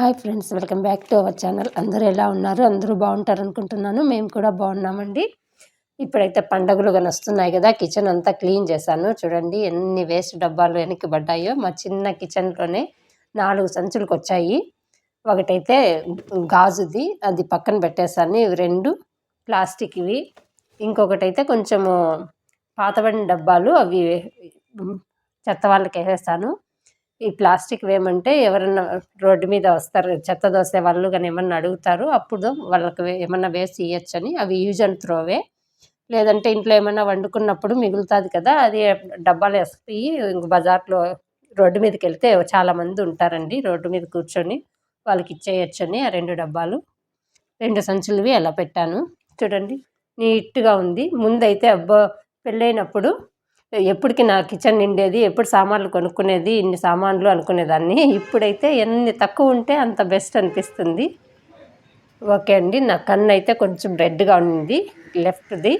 Hi friends welcome back to our channel. అందరూ ఎలా ఉన్నారు? అందరూ బాగుంటారు అనుకుంటున్నాను. మేము కూడా బాగున్నామండి. ఇప్పుడైతే పండగలు కానీ వస్తున్నాయి కదా కిచెన్ అంతా క్లీన్ చేశాను. చూడండి ఎన్ని వేస్ట్ డబ్బాలు వెనక్కి పడ్డాయో. మా చిన్న కిచెన్లోనే నాలుగు సంచులకు వచ్చాయి. ఒకటైతే గాజుది అది పక్కన పెట్టేశాను. ఇవి రెండు ప్లాస్టిక్వి ఇంకొకటైతే కొంచెము పాతబడిన డబ్బాలు అవి చెత్త వాళ్ళకి వేసేస్తాను. ఈ ప్లాస్టిక్ ఏమంటే ఎవరన్నా రోడ్డు మీద వస్తారు చెత్త దోసే వాళ్ళు కానీ ఏమన్నా అడుగుతారు అప్పుడు వాళ్ళకి ఏమన్నా వేసి ఇవ్వచ్చని అవి యూజ్ అండ్ త్రోవే. లేదంటే ఇంట్లో ఏమైనా వండుకున్నప్పుడు మిగులుతుంది కదా అది డబ్బాలు వేసిపోయి ఇంక బజార్లో రోడ్డు మీదకి వెళ్తే చాలామంది ఉంటారండి. రోడ్డు మీద కూర్చొని వాళ్ళకి ఇచ్చేయచ్చని ఆ రెండు డబ్బాలు. రెండు సంచులవి ఎలా పెట్టాను. చూడండి నీట్గా ఉంది. ముందైతే అబ్బో పెళ్ళైనప్పుడు ఎప్పటికి నా కిచెన్ నిండేది ఎప్పుడు సామాన్లు కొనుక్కునేది ఇన్ని సామాన్లు అనుకునేదాన్ని. ఇప్పుడైతే ఎన్ని తక్కువ ఉంటే అంత బెస్ట్ అనిపిస్తుంది. ఓకే అండి నా కన్ను అయితే కొంచెం రెడ్గా ఉంది లెఫ్ట్ది.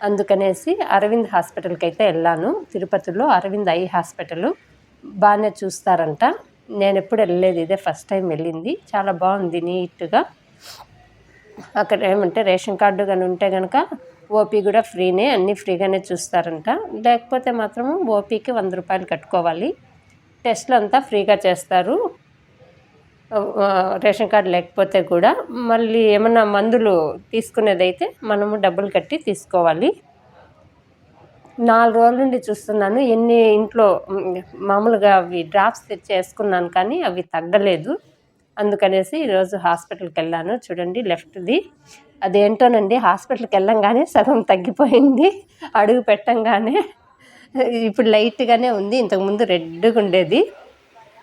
అందుకనేసి అరవింద్ హాస్పిటల్కి అయితే వెళ్ళాను. తిరుపతిలో అరవింద్ ఐ హాస్పిటల్ బాగానే చూస్తారంట. నేను ఎప్పుడు వెళ్ళలేదు ఇదే ఫస్ట్ టైం వెళ్ళింది. చాలా బాగుంది నీట్గా. అక్కడ ఏమంటే రేషన్ కార్డు కానీ ఉంటే కనుక ఓపీ కూడా ఫ్రీనే అన్నీ ఫ్రీగానే చూస్తారంట. లేకపోతే మాత్రం ఓపీకి వంద రూపాయలు కట్టుకోవాలి. టెస్ట్లు అంతా ఫ్రీగా చేస్తారు. రేషన్ కార్డు లేకపోతే కూడా మళ్ళీ ఏమన్నా మందులు తీసుకునేదైతే మనము డబ్బులు కట్టి తీసుకోవాలి. నాలుగు రోజుల నుండి చూస్తున్నాను. ఎన్ని ఇంట్లో మామూలుగా అవి డ్రాప్స్ తెచ్చి వేసుకున్నాను కానీ అవి తగ్గలేదు. అందుకనేసి ఈరోజు హాస్పిటల్కి వెళ్ళాను చూడండి లెఫ్ట్ది. అదేంటోనండి హాస్పిటల్కి వెళ్ళంగానే సగం తగ్గిపోయింది. అడుగు పెట్టంగానే ఇప్పుడు లైట్గానే ఉంది. ఇంతకుముందు రెడ్గా ఉండేది.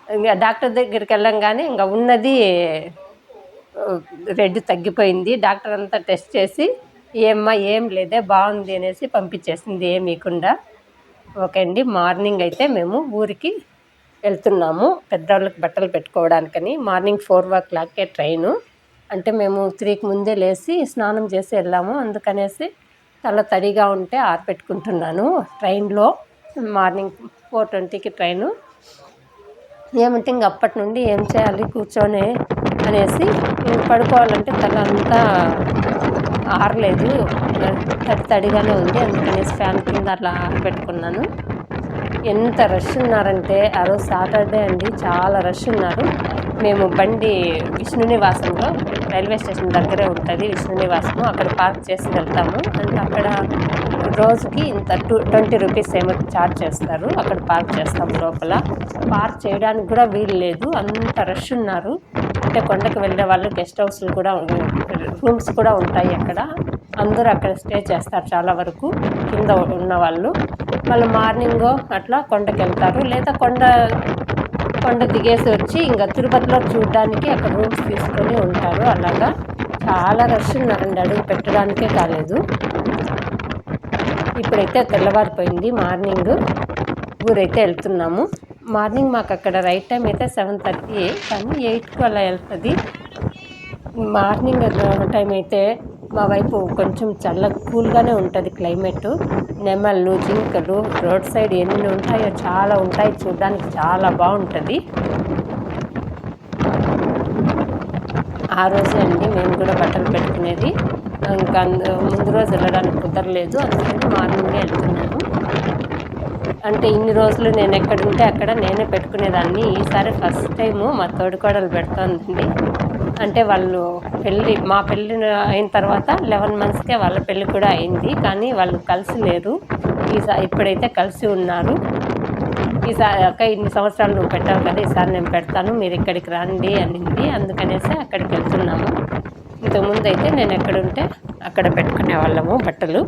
ఇంకా డాక్టర్ దగ్గరికి వెళ్ళంగానే ఇంకా ఉన్నది రెడ్ తగ్గిపోయింది. డాక్టర్ అంతా టెస్ట్ చేసి ఏమ్మా ఏం లేదే బాగుంది అనేసి పంపించేసింది ఏమీకుండా ఓకే అండి మార్నింగ్ అయితే మేము ఊరికి వెళ్తున్నాము. పెద్దవాళ్ళకి బట్టలు పెట్టుకోవడానికని మార్నింగ్ ఫోర్ ఓ క్లాక్కే ట్రైను. అంటే మేము త్రీకి ముందే లేచి స్నానం చేసి వెళ్ళాము. అందుకనేసి తల తడిగా ఉంటే ఆరపెట్టుకుంటున్నాను ట్రైన్లో. మార్నింగ్ ఫోర్ ట్వంటీకి ట్రైను. ఏమంటే ఇంక అప్పటి నుండి ఏం చేయాలి కూర్చొని అనేసి పడుకోవాలంటే తల అంతా ఆరలేదు. తడి తడిగానే ఉంది. అందుకనేసి ఫ్యాన్ కింద అట్లా ఆరబెట్టుకున్నాను ఎంత రష్ ఉన్నారంటే ఆ రోజు సాటర్డే అండి చాలా రష్ ఉన్నారు. మేము బండి విష్ణు నివాసంలో రైల్వే స్టేషన్ దగ్గరే ఉంటుంది విష్ణు నివాసము అక్కడ పార్క్ చేసి వెళ్తాము. అంటే అక్కడ రోజుకి ఇంత టూ ట్వంటీ రూపీస్ ఏమో ఛార్జ్ చేస్తారు. అక్కడ పార్క్ చేస్తాం లోపల. పార్క్ చేయడానికి కూడా వీలు లేదు. అంత రష్ ఉన్నారు. అంటే కొండకు వెళ్ళే వాళ్ళు గెస్ట్ హౌస్లు కూడా రూమ్స్ కూడా ఉంటాయి అక్కడ. అందరూ అక్కడ స్టే చేస్తారు చాలా వరకు కింద ఉన్న వాళ్ళు. వాళ్ళు మార్నింగ్ అట్లా కొండకి వెళ్తారు లేదా కొండ కొండ దిగేసి వచ్చి ఇంకా తిరుపతిలో చూడడానికి అక్కడ రూమ్స్ తీసుకొని ఉంటారు. అలాగా చాలా రష్ ఉన్నారండి. అడుగు పెట్టడానికే కాలేదు. ఇప్పుడైతే తెల్లవారిపోయింది మార్నింగ్. ఊరైతే వెళ్తున్నాము. మార్నింగ్ మాకు అక్కడ రైట్ టైం అయితే సెవెన్ థర్టీ కానీ ఎయిట్కి అలా వెళ్తుంది. మార్నింగ్ టైం అయితే మా వైపు కొంచెం చల్ల కూల్గానే ఉంటుంది క్లైమేట్. నెమళ్ళు జింకలు రోడ్ సైడ్ ఎన్ని ఉంటాయో చాలా ఉంటాయి. చూడడానికి చాలా బాగుంటుంది. ఆ రోజే అండి మేము కూడా బట్టలు పెట్టుకునేది. ఇంకా ముందు రోజు వెళ్ళడానికి కుదరలేదు. అందుకని మార్నింగే వెళ్తున్నాను అంటే ఇన్ని రోజులు నేను ఎక్కడుంటే అక్కడ నేనే పెట్టుకునేదాన్ని. ఈసారి ఫస్ట్ టైము మా తోడుకోడలు పెడుతోందండి. అంటే వాళ్ళు పెళ్ళి మా పెళ్ళి అయిన తర్వాత లెవెన్ మంత్స్కే వాళ్ళ పెళ్ళి కూడా అయింది. కానీ వాళ్ళు కలిసి లేరు ఈసారి ఇప్పుడైతే కలిసి ఉన్నారు. ఈసారి అక్క ఇన్ని సంవత్సరాలు నువ్వు పెట్టావు కదా ఈసారి నేను పెడతాను. మీరు ఇక్కడికి రండి అనింది. అందుకనేసి అక్కడికి వెళ్తున్నాము. ఇంతకుముందు అయితే నేను ఎక్కడుంటే అక్కడ పెట్టుకునే వాళ్ళము బట్టలు.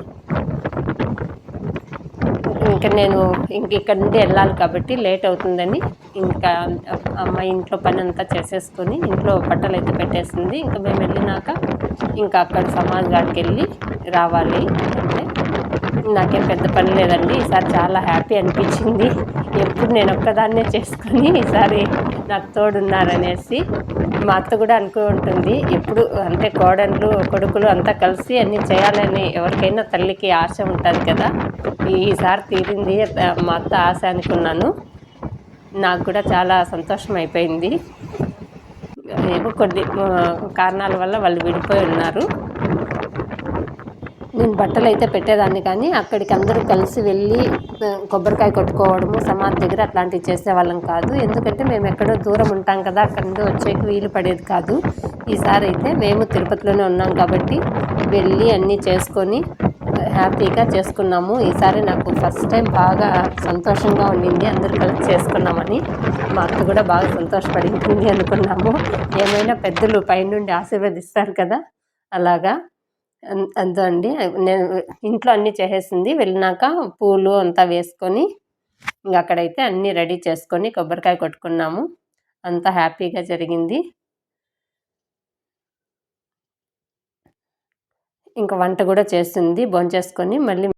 ఇంకా నేను ఇంక ఇక్కడ నుండి వెళ్ళాలి కాబట్టి లేట్ అవుతుందని ఇంకా అమ్మాయి ఇంట్లో పని అంతా చేసేసుకొని ఇంట్లో బట్టలు అయితే పెట్టేసింది. ఇంకా మేము వెళ్ళినాక ఇంకా అక్కడ సమాజ్ గారికి వెళ్ళి రావాలి అంటే నాకేం పెద్ద పని లేదండి. ఈసారి చాలా హ్యాపీ అనిపించింది. ఎప్పుడు నేను ఒక్కదాన్నే చేసుకొని ఈసారి నాకు తోడున్నారనేసి మా అత్త కూడా అనుకో ఉంటుంది. ఎప్పుడు అంటే కోడళ్ళు కొడుకులు అంతా కలిసి అన్నీ చేయాలని ఎవరికైనా తల్లికి ఆశ ఉంటుంది కదా. ఈసారి తీరింది మా అత్త ఆశ అనుకున్నాను. నాకు కూడా చాలా సంతోషం అయిపోయింది. ఏమో కొన్ని కారణాల వల్ల వాళ్ళు విడిపోయి ఉన్నారు. నేను బట్టలు అయితే పెట్టేదాన్ని కానీ అక్కడికి అందరూ కలిసి వెళ్ళి కొబ్బరికాయ కొట్టుకోవడము సమాధి దగ్గర అట్లాంటివి చేసేవాళ్ళం కాదు. ఎందుకంటే మేము ఎక్కడో దూరం ఉంటాం కదా అక్కడి నుండి వచ్చేకి వీలు పడేది కాదు. ఈసారి అయితే మేము తిరుపతిలోనే ఉన్నాం కాబట్టి వెళ్ళి అన్నీ చేసుకొని హ్యాపీగా చేసుకున్నాము. ఈసారి నాకు ఫస్ట్ టైం బాగా సంతోషంగా ఉండింది. అందరు కలిసి చేసుకున్నామని మా అత్త కూడా బాగా సంతోషపడింది అనుకున్నాము. ఏమైనా పెద్దలు పైనుండి ఆశీర్వదిస్తారు కదా అలాగా. అన్- అండి నేను ఇంట్లో అన్నీ చేసేసింది. వెళ్ళినాక పూలు అంతా వేసుకొని ఇంక అక్కడైతే అన్నీ రెడీ చేసుకొని కొబ్బరికాయ కొట్టుకున్నాము. అంతా హ్యాపీగా జరిగింది. ఇంకా వంట కూడా చేసింది. భోంచేసుకొని మళ్ళీ